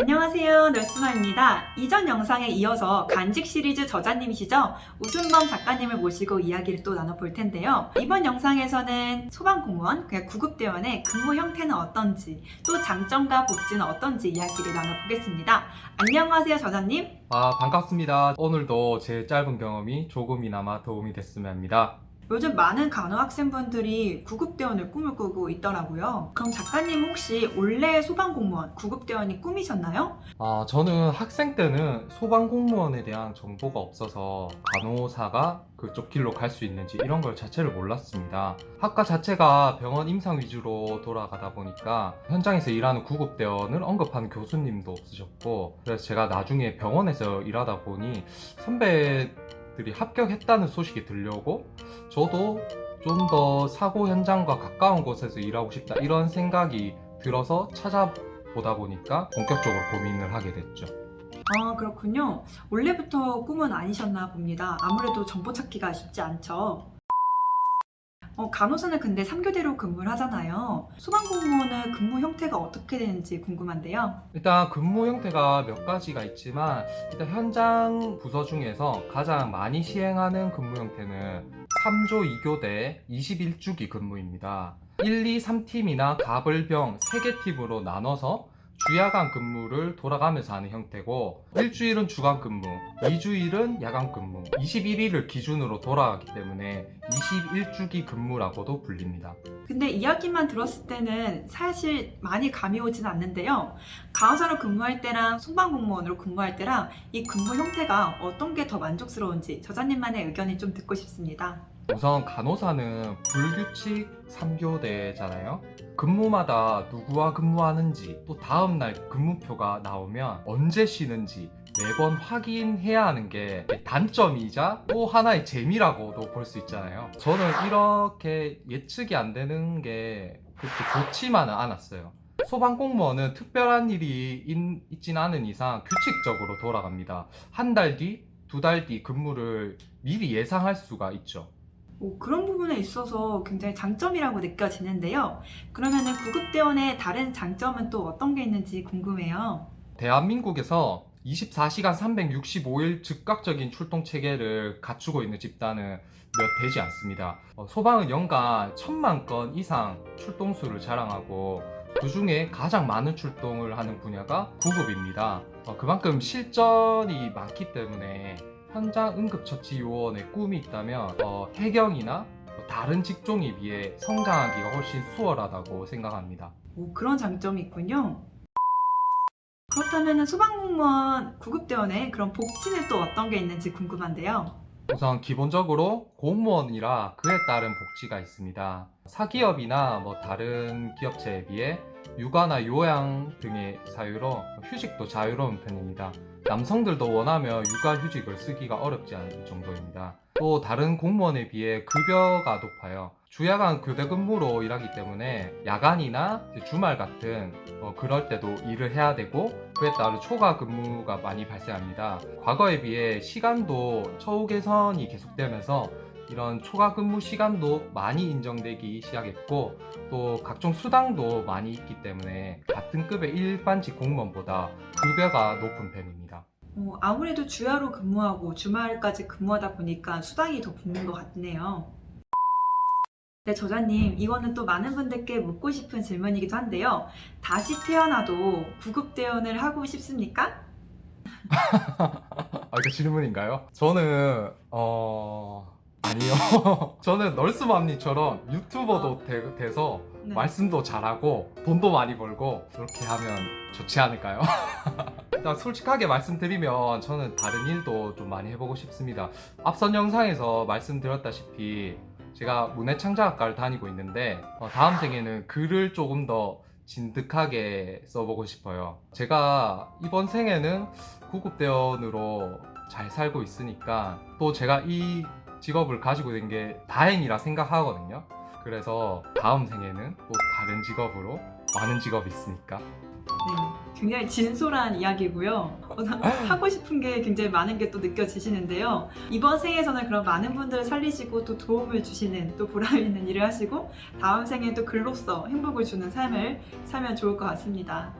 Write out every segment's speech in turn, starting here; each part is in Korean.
안녕하세요. 널스마입니다. 이전 영상에 이어서 간직 시리즈 저자님이시죠? 우순범 작가님을 모시고 이야기를 또 나눠볼 텐데요. 이번 영상에서는 소방공무원, 그냥 구급대원의 근무 형태는 어떤지, 또 장점과 복지는 어떤지 이야기를 나눠보겠습니다. 안녕하세요, 저자님. 아, 반갑습니다. 오늘도 제 짧은 경험이 조금이나마 도움이 됐으면 합니다. 요즘 많은 간호 학생분들이 구급대원을 꿈을 꾸고 있더라고요. 그럼 작가님 혹시 원래 소방공무원, 구급대원이 꿈이셨나요? 아, 저는 학생 때는 소방공무원에 대한 정보가 없어서 간호사가 그쪽 길로 갈 수 있는지 이런 걸 자체를 몰랐습니다. 학과 자체가 병원 임상 위주로 돌아가다 보니까 현장에서 일하는 구급대원을 언급하는 교수님도 없으셨고 그래서 제가 나중에 병원에서 일하다 보니 선배 들이 합격했다는 소식이 들려오고 저도 좀 더 사고 현장과 가까운 곳에서 일하고 싶다 이런 생각이 들어서 찾아보다 보니까 본격적으로 고민을 하게 됐죠. 아, 그렇군요. 원래부터 꿈은 아니셨나 봅니다. 아무래도 정보 찾기가 쉽지 않죠. 어, 간호사는 근데 3교대로 근무를 하잖아요. 소방공무원은 근무 형태가 어떻게 되는지 궁금한데요. 일단 근무 형태가 몇 가지가 있지만 일단 현장 부서 중에서 가장 많이 시행하는 근무 형태는 3조 2교대 21주기 근무입니다. 1, 2, 3팀이나 갑을병 3개 팀으로 나눠서 주야간 근무를 돌아가면서 하는 형태고 일주일은 주간 근무, 2주일은 야간 근무, 21일을 기준으로 돌아가기 때문에 21주기 근무라고도 불립니다. 근데 이야기만 들었을 때는 사실 많이 감이 오진 않는데요. 간호사로 근무할 때랑 소방공무원으로 근무할 때랑 이 근무 형태가 어떤 게 더 만족스러운지 저자님만의 의견이 좀 듣고 싶습니다. 우선 간호사는 불규칙 3교대잖아요. 근무마다 누구와 근무하는지 또 다음날 근무표가 나오면 언제 쉬는지 매번 확인해야 하는 게 단점이자 또 하나의 재미라고도 볼 수 있잖아요. 저는 이렇게 예측이 안 되는 게 그렇게 좋지만은 않았어요. 소방공무원은 특별한 일이 있, 있진 않은 이상 규칙적으로 돌아갑니다. 한 달 뒤, 두 달 뒤 근무를 미리 예상할 수가 있죠. 오, 그런 부분에 있어서 굉장히 장점이라고 느껴지는데요. 그러면은 구급대원의 다른 장점은 또 어떤 게 있는지 궁금해요. 대한민국에서 24시간 365일 즉각적인 출동 체계를 갖추고 있는 집단은 몇 되지 않습니다. 어, 소방은 연간 천만 건 이상 출동수를 자랑하고 그 중에 가장 많은 출동을 하는 분야가 구급입니다. 어, 그만큼 실전이 많기 때문에 현장 응급처치 요원의 꿈이 있다면 어, 해경이나 뭐 다른 직종에 비해 성장하기가 훨씬 수월하다고 생각합니다. 오, 그런 장점이 있군요. 그렇다면 소방공무원 구급대원의 그런 복지는 또 어떤 게 있는지 궁금한데요. 우선 기본적으로 공무원이라 그에 따른 복지가 있습니다. 사기업이나 뭐 다른 기업체에 비해 육아나 요양 등의 사유로 휴직도 자유로운 편입니다. 남성들도 원하면 육아 휴직을 쓰기가 어렵지 않을 정도입니다. 또 다른 공무원에 비해 급여가 높아요. 주야간 교대 근무로 일하기 때문에 야간이나 주말 같은 어, 그럴 때도 일을 해야 되고 그에 따른 초과 근무가 많이 발생합니다. 과거에 비해 시간도 처우 개선이 계속되면서 이런 초과 근무 시간도 많이 인정되기 시작했고 또 각종 수당도 많이 있기 때문에 같은 급의 일반직 공무원보다 급여가 높은 편입니다. 어, 아무래도 주야로 근무하고 주말까지 근무하다 보니까 수당이 더 붙는 것 같네요. 네, 저자님, 이거는 또 많은 분들께 묻고 싶은 질문이기도 한데요. 다시 태어나도 구급대원을 하고 싶습니까? 아, 이거 질문인가요? 저는 어 아니요. 저는 널스맘니처럼 유튜버도 되, 돼서 네. 말씀도 잘하고 돈도 많이 벌고 그렇게 하면 좋지 않을까요? 일단 솔직하게 말씀드리면 저는 다른 일도 좀 많이 해보고 싶습니다. 앞선 영상에서 말씀드렸다시피 제가 문해창작학과를 다니고 있는데 어, 다음 생에는 글을 조금 더 진득하게 써보고 싶어요. 제가 이번 생에는 구급대원으로 잘 살고 있으니까 또 제가 이 직업을 가지고 된 게 다행이라 생각하거든요. 그래서 다음 생에는 또 다른 직업으로 많은 직업이 있으니까 네, 굉장히 진솔한 이야기고요. 어, 하고 싶은 게 굉장히 많은 게 또 느껴지시는데요. 이번 생에서는 그런 많은 분들을 살리시고 또 도움을 주시는 또 보람 있는 일을 하시고 다음 생에 또 글로써 행복을 주는 삶을 살면 좋을 것 같습니다.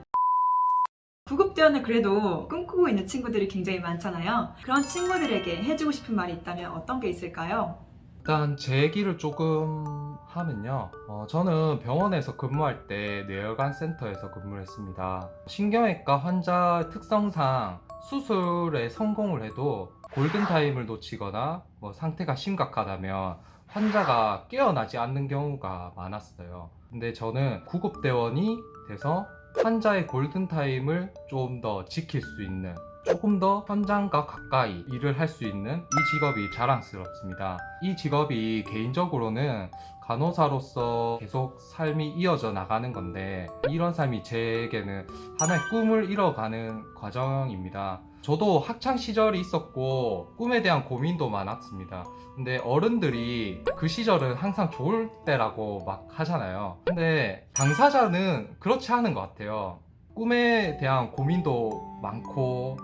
구급대원을 그래도 꿈꾸고 있는 친구들이 굉장히 많잖아요. 그런 친구들에게 해주고 싶은 말이 있다면 어떤 게 있을까요? 일단 제 얘기를 조금 하면요. 어, 저는 병원에서 근무할 때 뇌혈관 센터에서 근무를 했습니다. 신경외과 환자 특성상 수술에 성공을 해도 골든타임을 놓치거나 뭐 상태가 심각하다면 환자가 깨어나지 않는 경우가 많았어요. 근데 저는 구급대원이 돼서 환자의 골든타임을 좀 더 지킬 수 있는 조금 더 현장과 가까이 일을 할 수 있는 이 직업이 자랑스럽습니다. 이 직업이 개인적으로는 간호사로서 계속 삶이 이어져 나가는 건데 이런 삶이 제게는 하나의 꿈을 이뤄가는 과정입니다. 저도 학창 시절이 있었고 꿈에 대한 고민도 많았습니다. 근데 어른들이 그 시절은 항상 좋을 때라고 막 하잖아요. 근데 당사자는 그렇지 않은 것 같아요. 꿈에 대한 고민도 많고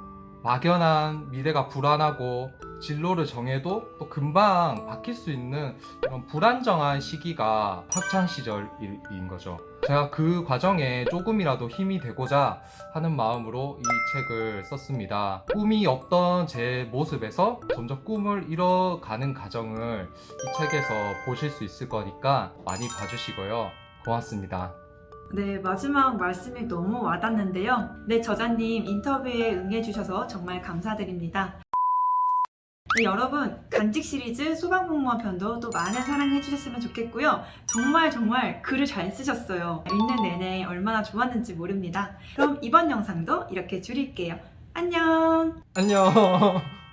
막연한 미래가 불안하고 진로를 정해도 또 금방 바뀔 수 있는 이런 불안정한 시기가 학창 시절인 거죠. 제가 그 과정에 조금이라도 힘이 되고자 하는 마음으로 이 책을 썼습니다. 꿈이 없던 제 모습에서 점점 꿈을 이뤄가는 과정을 이 책에서 보실 수 있을 거니까 많이 봐주시고요. 고맙습니다. 네, 마지막 말씀이 너무 와닿는데요. 네, 저자님 인터뷰에 응해주셔서 정말 감사드립니다. 네, 여러분, 간직 시리즈 소방공무원 편도 또 많은 사랑해 주셨으면 좋겠고요. 정말 정말 글을 잘 쓰셨어요. 읽는 내내 얼마나 좋았는지 모릅니다. 그럼 이번 영상도 이렇게 줄일게요. 안녕! 안녕.